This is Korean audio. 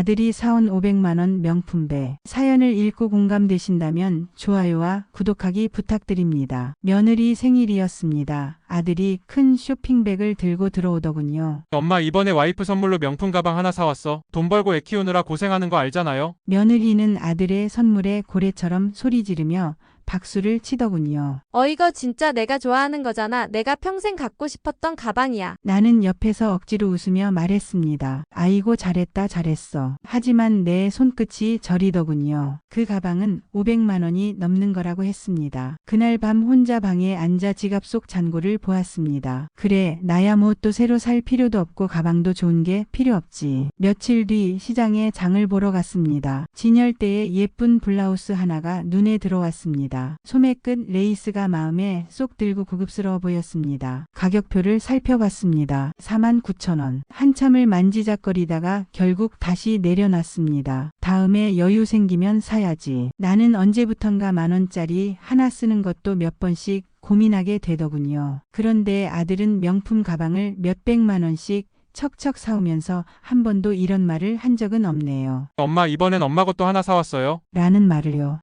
아들이 사온 500만원 명품배. 사연을 읽고 공감되신다면 좋아요와 구독하기 부탁드립니다. 며느리 생일이었습니다. 아들이 큰 쇼핑백을 들고 들어오더군요. 엄마 이번에 와이프 선물로 명품 가방 하나 사왔어. 돈 벌고 애 키우느라 고생하는 거 알잖아요. 며느리는 아들의 선물에 고래처럼 소리 지르며 박수를 치더군요. 어, 이거 진짜 내가 좋아하는 거잖아. 내가 평생 갖고 싶었던 가방이야. 나는 옆에서 억지로 웃으며 말했습니다. 아이고 잘했다 잘했어. 하지만 내 손끝이 저리더군요. 그 가방은 500만 원이 넘는 거라고 했습니다. 그날 밤 혼자 방에 앉아 지갑 속 잔고를 보았습니다. 그래 나야 뭐 또 새로 살 필요도 없고 가방도 좋은 게 필요 없지. 며칠 뒤 시장에 장을 보러 갔습니다. 진열대에 예쁜 블라우스 하나가 눈에 들어왔습니다. 소매 끝 레이스가 마음에 쏙 들고 고급스러워 보였습니다. 가격표를 살펴봤습니다. 49,000원. 한참을 만지작거리다가 결국 다시 내려놨습니다. 다음에 여유 생기면 사야지. 나는 언제부턴가 만원짜리 하나 쓰는 것도 몇 번씩 고민하게 되더군요. 그런데 아들은 명품 가방을 몇백만 원씩 척척 사오면서 한 번도 이런 말을 한 적은 없네요. 엄마 이번엔 엄마 것도 하나 사왔어요. 라는 말을요.